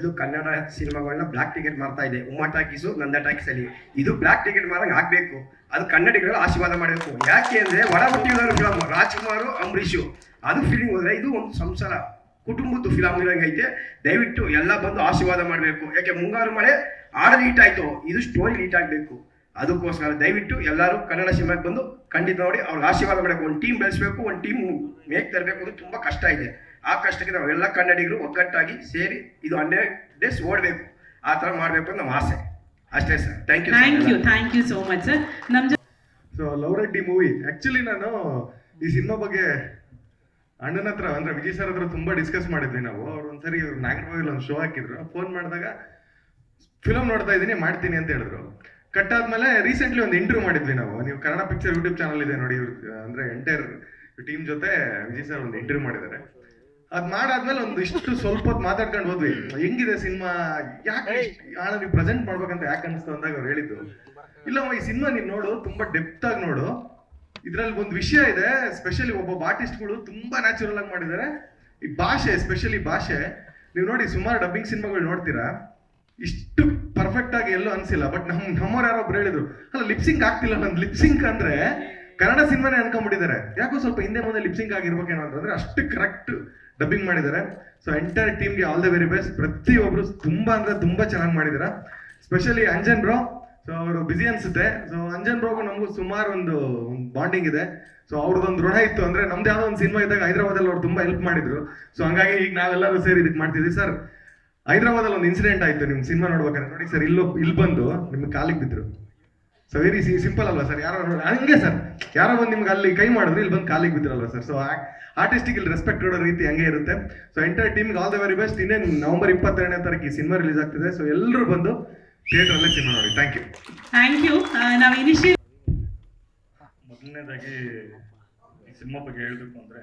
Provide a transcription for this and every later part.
ಮೊದಲು ಕನ್ನಡ ಸಿನಿಮಾಗಳನ್ನ block ticket ಮಾಡ್ತಾ ಇದೆ. ಉಮಾ ಟಾಕೀಸು ನಂದ ಟಾಕೀಸ್ ಅಲ್ಲಿ. ಇದು ಬ್ಲಾಕ್ ಟಿಕೆಟ್ ಮಾರಂಗ್ ಆಗಬೇಕು. ಅದು ಕನ್ನಡಿಗರು ಆಶೀರ್ವಾದ ಮಾಡಬೇಕು. ಯಾಕೆ ಅಂದ್ರೆ ಒಡ ಹುಟ್ಟಿದವರು ಫಿಲಮ್ ರಾಜ್ಕುಮಾರ್ ಅದು ಫೀಲಿಂಗ್ ಹೋದ್ರೆ ಇದು ಒಂದು ಸಂಸಾರ. ಕುಟುಂಬದ ಫಿಲಮ್ ಐತೆ. ದಯವಿಟ್ಟು ಎಲ್ಲ ಬಂದು ಆಶೀರ್ವಾದ ಮಾಡಬೇಕು. ಯಾಕೆ ಮುಂಗಾರು ಮಳೆ ಆಡ ಹೀಟ್ ಆಯ್ತು. ಇದು ಸ್ಟೋರಿ ಹೀಟ್ ಆಗಬೇಕು. ಅದಕ್ಕೋಸ್ಕರ ದಯವಿಟ್ಟು ಎಲ್ಲರೂ ಕನ್ನಡ ಸಿನಿಮಾಗೆ ಬಂದು ಖಂಡಿತ ನೋಡಿ, ಅವ್ರಿಗೆ ಆಶೀರ್ವಾದ ಮಾಡಬೇಕು. ಒಂದು ಟೀಮ್ ಬೆಳೆಸಬೇಕು, ಒಂದು ಟೀಮ್ ಮೇಕ್ ತರಬೇಕು ಅದು ತುಂಬ ಕಷ್ಟ ಇದೆ. ಆ ಕಷ್ಟಕ್ಕೆ ನಾವು ಎಲ್ಲ ಕನ್ನಡಿಗರು ಒಗ್ಗಟ್ಟಾಗಿ ಸೇರಿ ಇದು ಹಂಡ್ರೆಡ್ ಡೇಸ್ ಓಡಬೇಕು. ಆ ಥರ ಮಾಡಬೇಕು ಅಂತ ನಮ್ಮ ಆಸೆ. ಅಷ್ಟೇ sir. Thank you thank you thank you so much sir ನಮ್ಮ so love Reddy movie actually ನಾನು ಈ ಸಿನಿಮಾ ಬಗ್ಗೆ ಅಣ್ಣನ ಹತ್ರ ಅಂದ್ರೆ ವಿಜಯ್ ಸರ್ ಹತ್ರ ತುಂಬಾ ಡಿಸ್ಕಸ್ ಮಾಡಿದ್ವಿ ನಾವು. ಅವ್ರು ಒಂದ್ಸರಿ ನಾಗರಬಾವಿಲಿ ಒಂದು ಶೋ ಹಾಕಿದ್ರು. ಫೋನ್ ಮಾಡಿದಾಗ ಫಿಲಮ್ ನೋಡ್ತಾ ಇದ್ದೀನಿ ಮಾಡ್ತೀನಿ ಅಂತ ಹೇಳಿದ್ರು. ಕಟ್ ಆದ್ಮೇಲೆ ರೀಸೆಂಟ್ಲಿ ಒಂದು ಇಂಟರ್ವ್ಯೂ ಮಾಡಿದ್ವಿ ನಾವು. ನೀವು ಕನ್ನಡ ಪಿಕ್ಚರ್ ಯೂಟ್ಯೂಬ್ ಚಾನಲ್ ಇದೆ ನೋಡಿ ಇವ್ರು ಅಂದ್ರೆ ಎಂಟೈರ್ ಟೀಮ್ ಜೊತೆ ವಿಜಯ್ ಸರ್ ಒಂದು ಇಂಟರ್ವ್ಯೂ ಮಾಡಿದ್ದಾರೆ. ಅದ್ ಮಾಡಾದ್ಮೇಲೆ ಒಂದು ಇಷ್ಟು ಸ್ವಲ್ಪ ಹೊತ್ತು ಮಾತಾಡ್ಕೊಂಡು ಹೋದ್ವಿ. ಹೆಂಗಿದೆ ಸಿನಿಮಾ? ಯಾಕೆ ಯಾಣ ನೀವು ಪ್ರೆಸೆಂಟ್ ಮಾಡ್ಬೇಕಂತ ಯಾಕೆ ಅನಿಸ್ತು ಅಂದಾಗ ಅವ್ರು ಹೇಳಿದ್ದು. ಇಲ್ಲಮ್ಮ ಈ ಸಿನಿಮಾ ನೀನ್ ನೋಡು ತುಂಬಾ ಡೆಪ್ತ್ ಆಗಿ ನೋಡು. ಇದ್ರಲ್ಲಿ ಒಂದು ವಿಷಯ ಇದೆ ಸ್ಪೆಷಲಿ ಒಬ್ಬೊಬ್ಬ ಆರ್ಟಿಸ್ಟ್ಗಳು ತುಂಬಾ ನ್ಯಾಚುರಲ್ ಆಗಿ ಮಾಡಿದ್ದಾರೆ. ಈ ಭಾಷೆ ಸ್ಪೆಷಲಿ ಭಾಷೆ ನೀವು ನೋಡಿ ಸುಮಾರು ಡಬ್ಬಿಂಗ್ ಸಿನಿಮಾಗಳು ನೋಡ್ತೀರಾ? ಇಷ್ಟು ಪರ್ಫೆಕ್ಟ್ ಆಗಿ ಎಲ್ಲೂ ಅನ್ಸಿಲ್ಲ. ಬಟ್ ನಮ್ ನಮ್ಮವ್ರು ಯಾರೋ ಒಬ್ರು ಹೇಳಿದ್ರು ಅಲ್ಲ ಲಿಪ್ಸಿಂಗ್ ಆಗ್ತಿಲ್ಲ ನಂದು. ಲಿಪ್ಸಿಂಗ್ ಅಂದ್ರೆ ಕನ್ನಡ ಸಿನಿಮಾನೇ ಅನ್ಕೊಂಡ್ಬಿಟ್ಟಿದ್ದಾರೆ. ಯಾಕೋ ಸ್ವಲ್ಪ ಹಿಂದೆ ಮುಂದೆ ಲಿಪ್ಸಿಂಗ್ ಆಗಿರ್ಬೇಕೇನೋ ಅಂತಂದ್ರೆ ಅಷ್ಟು ಕರೆಕ್ಟ್ ಡಬ್ಬಿಂಗ್ ಮಾಡಿದ್ದಾರೆ. ಸೊ ಎಂಟೈರ್ ಟೀಮ್ಗೆ ಆಲ್ ದ ವೆರಿ ಬೆಸ್ಟ್ ಪ್ರತಿಯೊಬ್ರು ತುಂಬಾ ಅಂದ್ರೆ ತುಂಬಾ ಚೆನ್ನಾಗಿ ಮಾಡಿದಾರೆ ಸ್ಪೆಷಲಿ ಅಂಜನ್ ಬ್ರೋ ಸೊ ಅವರು ಬಿಸಿ ಅನ್ಸುತ್ತೆ. ಸೊ ಅಂಜನ್ ಬ್ರೋಗೂ ನಮಗೂ ಸುಮಾರು ಒಂದು ಬಾಂಡಿಂಗ್ ಇದೆ. ಸೊ ಅವ್ರದ್ದೊಂದು ಋಣ ಇತ್ತು ಅಂದ್ರೆ ನಮ್ದು ಯಾವ್ದೋ ಒಂದು ಸಿನಿಮಾ ಇದ್ದಾಗ ಹೈದರಾಬಾದಲ್ಲಿ ಅವ್ರು ತುಂಬಾ ಹೆಲ್ಪ್ ಮಾಡಿದ್ರು. ಸೊ ಹಂಗಾಗಿ ಈಗ ನಾವೆಲ್ಲರೂ ಸೇರಿ ಇದಕ್ಕೆ ಮಾಡ್ತಿದ್ವಿ. ಸರ್ ಹೈದರಾಬಾದಲ್ಲಿ ಒಂದು ಇನ್ಸಿಡೆಂಟ್ ಆಯ್ತು ನಿಮ್ ಸಿನಿಮಾ ನೋಡ್ಬೇಕಾದ್ರೆ. ನೋಡಿ ಸರ್ ಇಲ್ಲೋ ಇಲ್ಲಿ ಬಂದು ನಿಮ್ಗೆ ಕಾಲಿಗೆ ಬಿದ್ರು. ಸೊ ವೆರಿ ಸಿಂಪಲ್ ಅಲ್ವಾ ಸರ್ ಯಾರೋ ನೋಡಿ ಹಂಗೆ ಸರ್ ಯಾರೋ ಬಂದು ನಿಮ್ಗೆ ಅಲ್ಲಿ ಕೈ ಮಾಡಿದ್ರೆ ಇಲ್ಲಿ ಬಂದು ಕಾಲಿಗೆ ಬಿದ್ದಿರಲ್ವ ಸರ್ ಸೊ ಆರ್ಟಿಸ್ಟಿಗೆ ಇಲ್ಲಿ ರೆಸ್ಪೆಕ್ಟ್ ಕೊಡೋ ರೀತಿ ಹಂಗೆ ಇರುತ್ತೆ. ಸೊ ಎಂಟರ್ ಟೀಮ್ಗೆ ಆಲ್ ದ ವೆರಿ ಬೆಸ್ಟ್ ಇನ್ನೇನು ನವೆಂಬರ್ ಇಪ್ಪತ್ತೆರಡನೇ ತಾರೀಕು ಈ ಸಿನಿಮಾ ರಿಲೀಸ್ ಆಗ್ತಿದೆ. ಸೊ ಎಲ್ಲರೂ ಬಂದು ಥಿಯೇಟ್ರಲ್ಲೇ ಸಿನಿಮಾ ನೋಡಿ. ಥ್ಯಾಂಕ್ ಯು ಥ್ಯಾಂಕ್ ಯು ನಾವು ಇನಿಷಿಯಲ್ ಮೊದಲನೇದಾಗಿ ಈ ಸಿನಿಮಾ ಬಗ್ಗೆ ಹೇಳಬೇಕು ಅಂದರೆ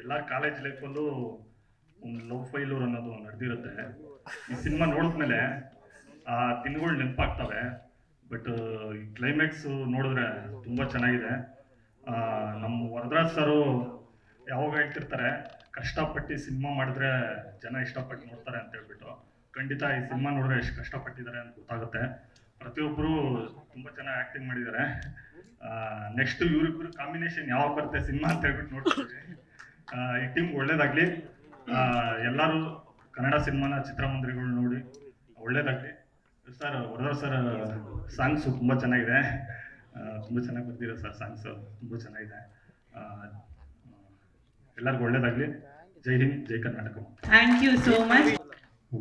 ಎಲ್ಲ ಕಾಲೇಜ್ ಲೈಫಲ್ಲೂ ಒಂದು ಲವ್ ಫೈಲೂರ್ ಅನ್ನೋದು ನಡೆದಿರುತ್ತೆ. ಈ ಸಿನಿಮಾ ನೋಡಿದ್ಮೇಲೆ ಆ ತಿನ್ಗಳು ನೆನಪಾಗ್ತವೆ. ಬಟ್ ಕ್ಲೈಮ್ಯಾಕ್ಸು ನೋಡಿದ್ರೆ ತುಂಬ ಚೆನ್ನಾಗಿದೆ. ನಮ್ಮ ವರದರಾಜ್ ಸರು ಯಾವಾಗ ಹೇಳ್ತಿರ್ತಾರೆ, ಕಷ್ಟಪಟ್ಟು ಸಿನಿಮಾ ಮಾಡಿದ್ರೆ ಜನ ಇಷ್ಟಪಟ್ಟು ನೋಡ್ತಾರೆ ಅಂತ ಹೇಳ್ಬಿಟ್ಟು, ಖಂಡಿತ ಈ ಸಿನಿಮಾ ನೋಡಿದ್ರೆ ಎಷ್ಟು ಕಷ್ಟಪಟ್ಟಿದ್ದಾರೆ ಅಂತ ಗೊತ್ತಾಗುತ್ತೆ. ಪ್ರತಿಯೊಬ್ಬರು ತುಂಬ ಚೆನ್ನಾಗಿ ಆ್ಯಕ್ಟಿಂಗ್ ಮಾಡಿದ್ದಾರೆ. ನೆಕ್ಸ್ಟ್ ಇವ್ರಿಬ್ರು ಕಾಂಬಿನೇಷನ್ ಯಾವಾಗ ಬರುತ್ತೆ ಸಿನಿಮಾ ಅಂತ ಹೇಳ್ಬಿಟ್ಟು ನೋಡ್ತೀವಿ ಈ ಟೀಮ್ ಒಳ್ಳೇದಾಗ್ಲಿ. ಎಲ್ಲರೂ ಕನ್ನಡ ಸಿನಿಮಾನ ಚಿತ್ರಮಂದಿರಗಳು ನೋಡಿ, ಒಳ್ಳೇದಾಗ್ಲಿ. ಸರ್ ವರದರಾಜ್ ಸರ್ ಸಾಂಗ್ಸು ತುಂಬ ಚೆನ್ನಾಗಿದೆ. ತುಂಬ ಚೆನ್ನಾಗಿ ಬರ್ತಿದೆ ಸರ್ ಸಾಂಗ್ಸು ತುಂಬ ಚೆನ್ನಾಗಿದೆ. ಎಲ್ಲರಿಗೂ ಒಳ್ಳೇದಾಗಲಿ. ಜೈ ಹಿಂದ್ ಜೈ Karnataka. Thank you so much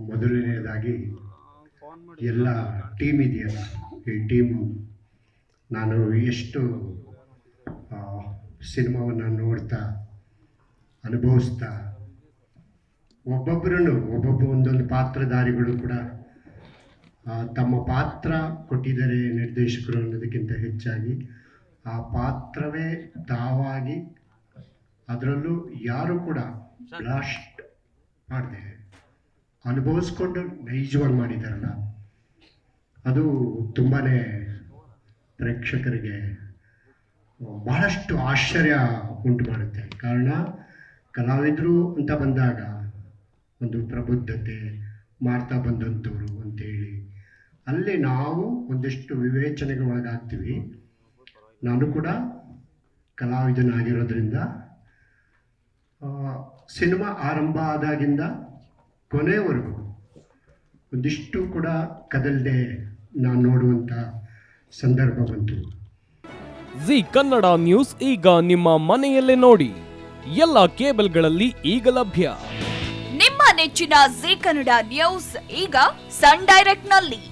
ಮೊದಲನೆಯದಾಗಿ ಎಲ್ಲ ಟೀಮ್ ಇದೆಯಲ್ಲ ಈ ಟೀಮು ನಾನು ಎಷ್ಟು ಸಿನಿಮಾವನ್ನು ನೋಡ್ತಾ ಅನುಭವಿಸ್ತಾ ಒಬ್ಬೊಬ್ಬರೂ ಒಬ್ಬೊಬ್ಬ ಒಂದೊಂದು ಪಾತ್ರಧಾರಿಗಳು ಕೂಡ ತಮ್ಮ ಪಾತ್ರ ಕೊಟ್ಟಿದ್ದಾರೆ ನಿರ್ದೇಶಕರು ಅನ್ನೋದಕ್ಕಿಂತ ಹೆಚ್ಚಾಗಿ, ಆ ಪಾತ್ರವೇ ತಾವಾಗಿ ಅದರಲ್ಲೂ ಯಾರು ಕೂಡ ಬ್ಲಾಸ್ಟ್ ಮಾಡಿದೆ ಅನುಭವಿಸ್ಕೊಂಡು ನೈಜವಾಗಿ ಮಾಡಿದಾರಲ್ಲ ಅದು ತುಂಬಾ ಪ್ರೇಕ್ಷಕರಿಗೆ ಬಹಳಷ್ಟು ಆಶ್ಚರ್ಯ ಉಂಟು ಮಾಡುತ್ತೆ. ಕಾರಣ, ಕಲಾವಿದರು ಅಂತ ಬಂದಾಗ ಒಂದು ಪ್ರಬುದ್ಧತೆ ಮಾಡ್ತಾ ಬಂದಂಥವ್ರು ಅಂತೇಳಿ ಅಲ್ಲಿ ನಾವು ಒಂದಿಷ್ಟು ವಿವೇಚನೆಗೆ ಒಳಗಾಗ್ತೀವಿ ನಾನು ಕೂಡ ಕಲಾವಿದನಾಗಿರೋದ್ರಿಂದ ಆ, ಸಿನಿಮಾ ಆರಂಭ ಆದಾಗಿಂದ ಕೊನೆವರೆಗೂ ಒಂದಿಷ್ಟು ಕೂಡ ಕದಲ್ದೆ ನಾನು ನೋಡುವಂಥ ಸಂದರ್ಭ ಬಂತು. ಜಿ ಕನ್ನಡ ನ್ಯೂಸ್ ಈಗ ನಿಮ್ಮ ಮನೆಯಲ್ಲೇ ನೋಡಿ. ಎಲ್ಲ ಕೇಬಲ್ಗಳಲ್ಲಿ ಈಗ ಲಭ್ಯ. ನಿಮ್ಮ ನೆಚ್ಚಿನ ಜಿ ಕನ್ನಡ ನ್ಯೂಸ್ ಈಗ ಸನ್ ಡೈರೆಕ್ಟ್ನಲ್ಲಿ